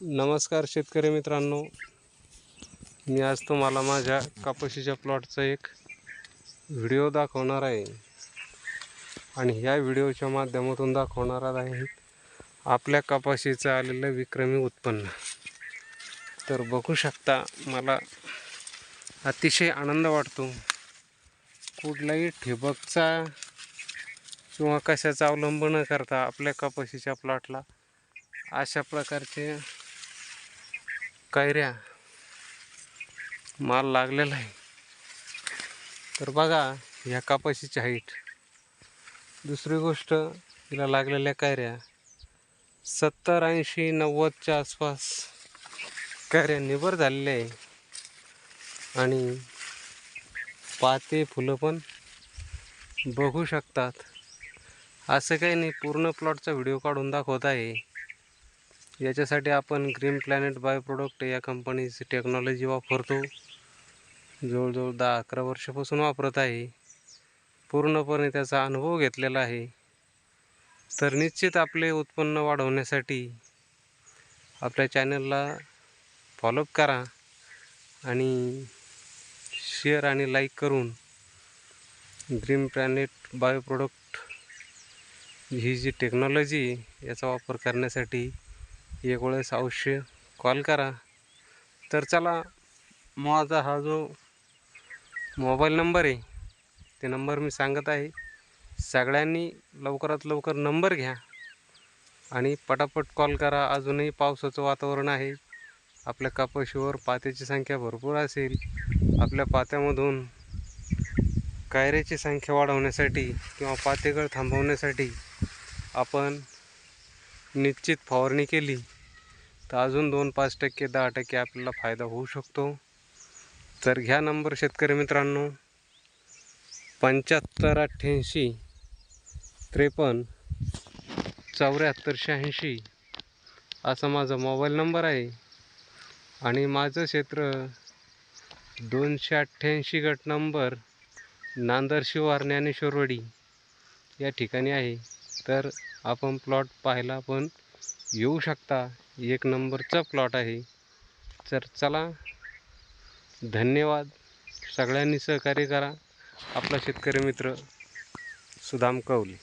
नमस्कार शेतकरी मित्रांनो. मी आज तुम्हाला माझ्या कापशीच्या प्लॉटचा एक व्हिडिओ दाखवणार आहे. आणि ह्या व्हिडिओच्या माध्यमातून दाखवणार आहे आपल्या कपाशीचं आलेलं विक्रमी उत्पन्न. तर बघू शकता मला अतिशय आनंद वाटतो. कुठलाही ठिबकचा किंवा कशाचा अवलंब न करता आपल्या कपाशीच्या प्लॉटला अशा प्रकारचे कैऱ्या माल लागलेला आहे. तर बघा ह्या कापाशीची हाईट दुसरी गोष्ट तिला लागलेल्या कैऱ्या सत्तर ऐंशी नव्वदच्या आसपास कैऱ्या निबर झालेल्या आहे. आणि पाते फुलं पण बघू शकतात. असं काही नाही पूर्ण प्लॉटचा व्हिडिओ काढून दाखवत आहे. याच्यासाठी आपण ग्रीन प्लॅनेट बाय प्रोडक्ट या कंपनीची टेक्नॉलॉजी वापरतो. जवळजवळ दहा अकरा वर्षापासून वापरत आहे. पूर्णपणे त्याचा अनुभव घेतलेला आहे. तर निश्चित आपले उत्पन्न वाढवण्यासाठी आपल्या चॅनलला फॉलोअप करा आणि शेअर आणि लाईक करून ग्रीन प्लॅनेट बायो प्रोडक्ट ही जी टेक्नॉलॉजी आहे, याचा वापर करण्यासाठी एक वेळेस अवश्य कॉल करा. तर चला माझा हा जो मोबाईल नंबर आहे ते नंबर मी सांगत आहे. सगळ्यांनी लवकरात लवकर नंबर घ्या. आणि पटापट कॉल करा. अजूनही पावसाचं वातावरण आहे. आपल्या कपाशीवर पात्याची संख्या भरपूर असेल. आपल्या पात्यामधून कायऱ्याची संख्या वाढवण्यासाठी किंवा पातेगळ थांबवण्यासाठी आपण निश्चित फवारणी केली तर अजून दोन पाच टक्के दहा टक्के आपल्याला फायदा होऊ शकतो. तर घ्या नंबर शेतकरी मित्रांनो. पंच्याहत्तर अठ्ठ्याऐंशी त्रेपन्न चौऱ्याहत्तर शहाऐंशी असा माझा मोबाईल नंबर आहे. आणि माझं क्षेत्र दोनशे अठ्ठ्याऐंशी गट नंबर नांदर शिवार ज्ञानेश्वरवाडी या ठिकाणी आहे. तर आपण प्लॉट पाहायला पण येऊ शकता. एक नंबरचा प्लॉट आहे. तर चला धन्यवाद. सगळ्यांनी सहकार्य करा. आपला शेतकरी मित्र सुदाम कौले.